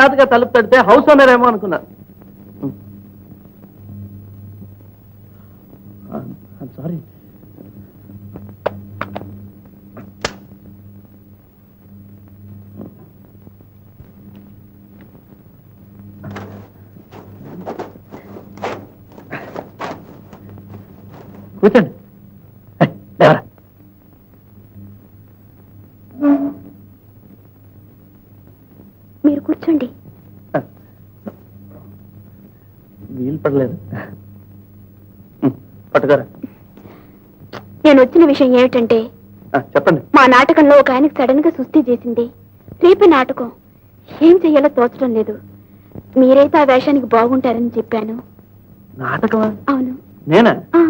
Hello హఠాత్తుగా తలుపు తడితే house owner ఏమో అనుకున్నా సారీ కూర్చోండి ఏయ్, లేవరా. మీరు కూర్చోండి వీలు పడలేదు ఉమ్, పట్టుకోరా నేను వచ్చిన విషయం ఏమిటంటే చెప్పండి. మా నాటకంలో ఒక ఆయనకు సడన్గా సుస్థి చేసింది. రేపే నాటకం. ఏం చెయ్యాలో తోచడం లేదు. మీరైతే ఆ వేషానికి బాగుంటారని చెప్పాను. నాటకమా? అవును. నేనా? ఆ,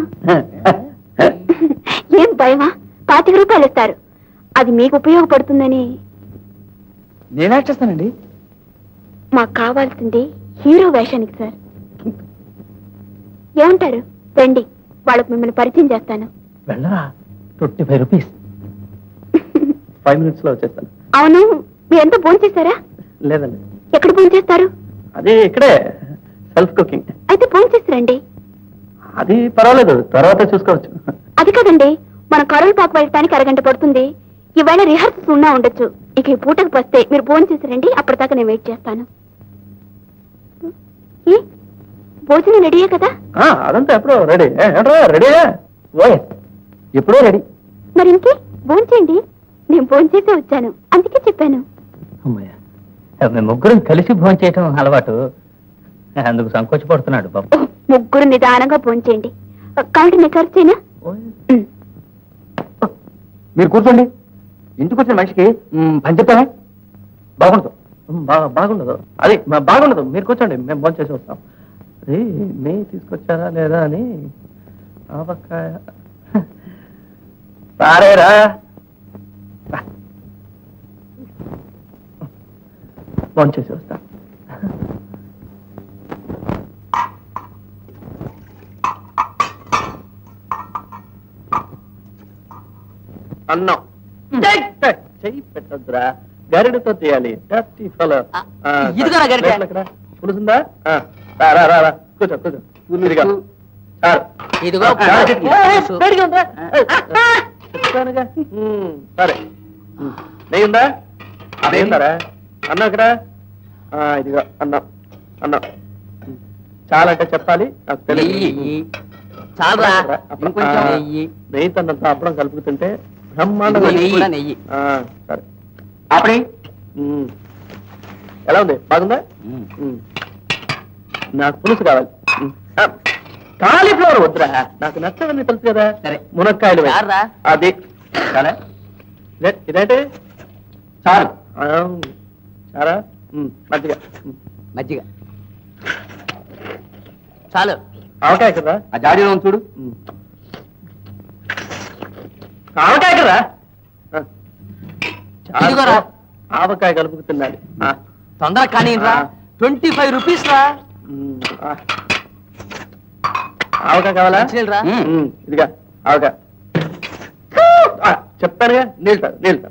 ఏం భయమా? పాతిక రూపాయలు ఇస్తారు. అది మీకు ఉపయోగపడుతుందని. నేను యాక్ట్ చేస్తానండి? మాకు కావాల్సింది హీరో వేషానికి సార్. ఏమంటారు? రండి. వాళ్ళకు మిమ్మల్ని పరిచయం చేస్తాను. వెళ్ళరా? Twenty five rupees. ఫైవ్ మినిట్స్లో వచ్చేస్తాను. అవును మీరంతా భోంచేస్తారా లేదండి. ఎక్కడ భోంచేస్తారు అది ఇక్కడే సెల్ఫ్ కుకింగ్. అయితే భోంచేస్తారండి అది పర్వాలేదు తర్వాత చూసుకోవచ్చు. అది కదండి మన కరోల్ పాకు వెళ్ళటానికి అరగంట పడుతుంది. ఈవేళ రిహార్సల్స్ ఉన్నా ఉండొచ్చు. ఇక ఈ పూటకు వస్తే మీరు భోజనం చేసారండి అప్పటిదాకా నేను వెయిట్ చేస్తాను? భోజనం రెడీయే కదా? ఆ, అదంతా ఎప్పుడో రెడీ. రెడీ ఓయ్. ఎప్పుడో రెడీ. మరి ఇంకే? భోంచేయండి. నేను భోంచేసే వచ్చాను. అందుకే చెప్పాను. అమ్మయ్య మేము ముగ్గురం కలిసి భోజనం చేయటం అలవాటు. అందుకు సంకోచపడుతున్నాడు బాబు. ముగ్గురు నిదానంగా భోంచేయండి. కాబట్టి నేను ఖర్చేనా. మీరు కూర్చోండి. ఇంటికి వచ్చిన మనిషికి మ్, పని చెప్తానే బాగుండదు. మ్, బాగుండదు. అది మా- బాగుండదు. మీరు కూర్చోండి. మేము భోజనం చేసి వస్తాం. అది నెయ్యి తీసుకొచ్చారా లేదా అని? ఆవకాయ సారేరా రా. భోజనం చేసి వస్తాం. అన్నం. చెయ్, చెయ్, చెయ్యి పెట్టద్దురా. గరిటతో తీయాలి. డర్టీ ఫెలో ఆ, ఇదిగోరా గరిటె. పులుసుందా? ఆ, రా రా రా రా. కూర్చో కూర్చో. ఇదిగా చాలు. పులుసు. ఉమ్, సరే. నెయ్యి ఉందా? నెయ్యి ఉందారా అన్నం ఇక్కడ ఇదిగో అన్నం. అన్నం. ఉమ్, చాలంటే చెప్పాలి నాకు తెలియదు. నెయ్యి. చాలరా. అప్పుడు- కలుపుతుంటే బ్రహ్మాండంగా నెయ్యి సరే. అప్పుడే ఎలా ఉంది? బాగుందా. నాకు పులుసు కావాలి. కాలీఫ్లవర్ వద్దురా. నాకు నచ్చదని తెలుసు కదా. సరే. మునక్కాయలు. అది. చాలా. ఇదే- ఇదేంటి? చాలు ఆ, చారా? ఉమ్, మజ్జిగ. మజ్జిగ. చాలు. ఆవకాయ కదా? ఆ జాడీలో ఉంది చూడు. ఆవకాయ కదా. చాలు. ఆవకాయ కలుపుకు తినాలి ఆ. తొందరగా కానీ. ట్వంటీ ఫైవ్ రూపీస్ రా ఉమ్, ఆ. ఆవకాయ కావాలా ఇదిగా ఆవకాయ ఆ, చెప్తానుగా నీళ్ళు నీళ్ళు.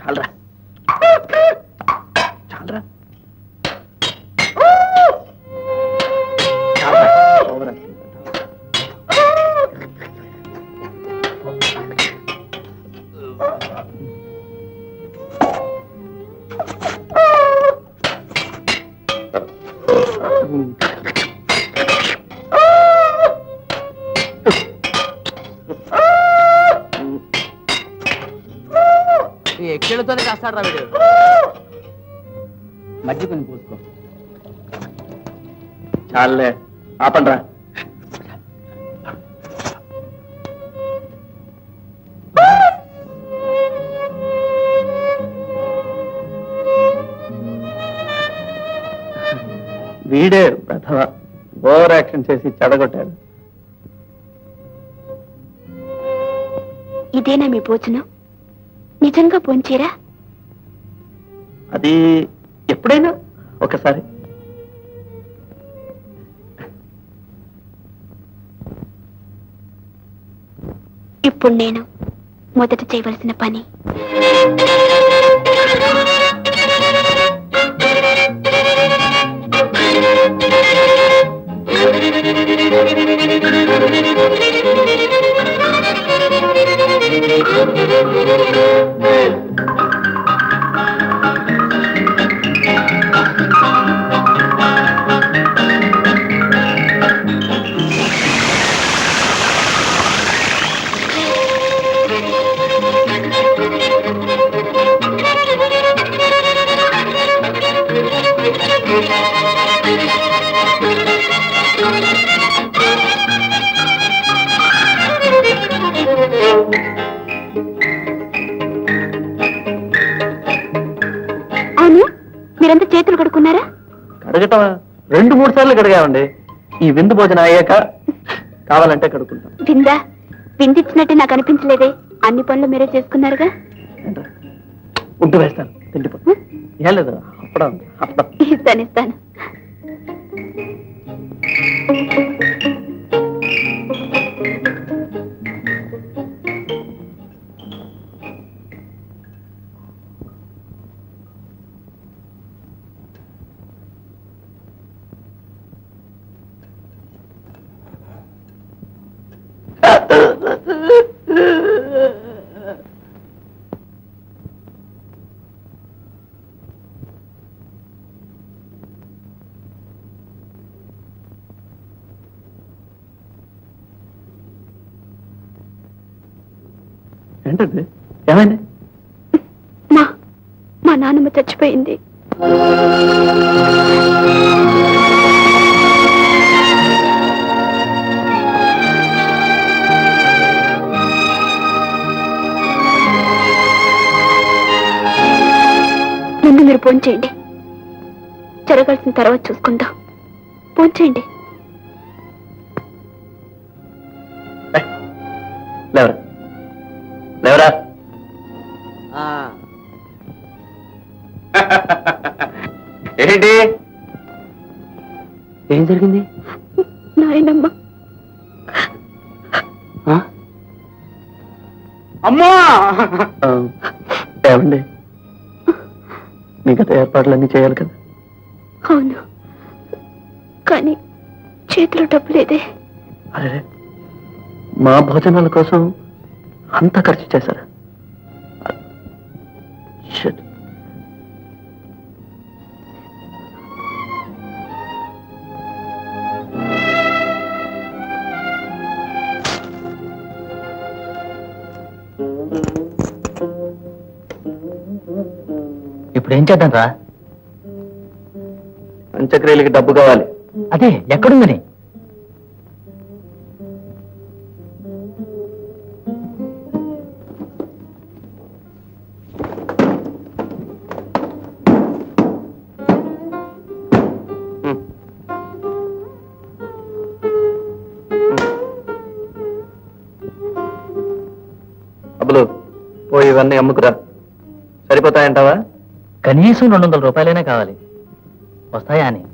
చాలరా చాలరా. ఉమ్. ఉమ్. ఈ ఎక్కిళ్ళతోనే కాస్తాడు రా వీడు. మజ్జిగ కొన్ని పోసుకో. చాలే ఆపండ్రా. వీడే ప్రథమ. ఓవర్ యాక్షన్ చేసి చెడగొట్టాడు ఇదేనా మీ భోజనం? నిజంగా భోంచేరా? అది ఎప్పుడైనా ఒకసారి. ఇప్పుడు నేను మొదట చేయవలసిన పని. కడగటం రెండు మూడు సార్లు కడిగామండి. ఈ విందు భోజనం అయ్యాక కావాలంటే కడుక్కుంటాం. విందా? విందిచ్చినట్టు నాకు అనిపించలేదే. అన్ని పనులు మీరే చేసుకున్నారుగా? ఉంటూ వేస్తాను. తిండిపో ఏం లేదు అప్పడం అప్పడం. ఇస్తాను ఇస్తాను. ఏంటండి ఏమైంది? మా మా నాన్నమ్మ చచ్చిపోయింది. ముందు మీరు ఫోన్ చేయండి. జరగాల్సిన తర్వాత చూసుకుందాం. ఫోన్ చేయండి. లేవరా. లేవరా ఏంటి? ఏం జరిగింది? నాయనమ్మ. అమ్మా! ఏమండి? మిగతా ఏర్పాట్లన్నీ చేయాలి కదా? అవును. కానీ చేతిలో డబ్బు లేదే. అరే మా భోజనాల కోసం అంత ఖర్చు చేశారా. ఇప్పుడు ఏం చేద్దాం రా? అంత్యక్రియలకి డబ్బు కావాలి. అదే ఎక్కడుందని? అబ్బులు పోయి ఇవన్నీ అమ్ముకురా. సరిపోతాయంటావా? కనీసం రెండు వందల రూపాయలైనా కావాలి. వస్తాయా అని.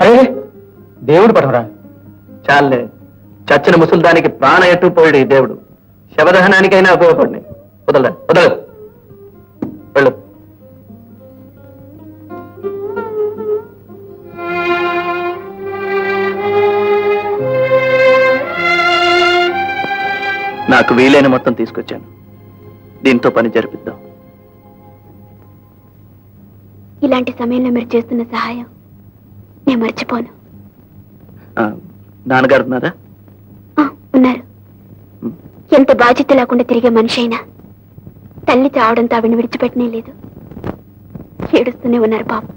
అరే దేవుడు పడవరా? చాలే. చచ్చిన ముసల్దానికి ప్రాణ ఎట్టు పోయాడు ఈ దేవుడు? శవదహనానికైనా ఉపయోగపడినాయి వదలరా వదలరు నాకు వీలైన మొత్తం తీసుకొచ్చాను. దీంతో పని జరిపిద్దాం. ఇలాంటి సమయంలో మీరు చేస్తున్న సహాయం నేను మర్చిపోను. నాన్నగారు ఉన్నారా? ఉన్నారు. ఎంత బాధ్యత లేకుండా తిరిగే మనిషి అయినా తల్లి చావడంతో ఆవిడని విడిచిపెట్టనే లేదు. ఏడుస్తూనే ఉన్నారు పాపం.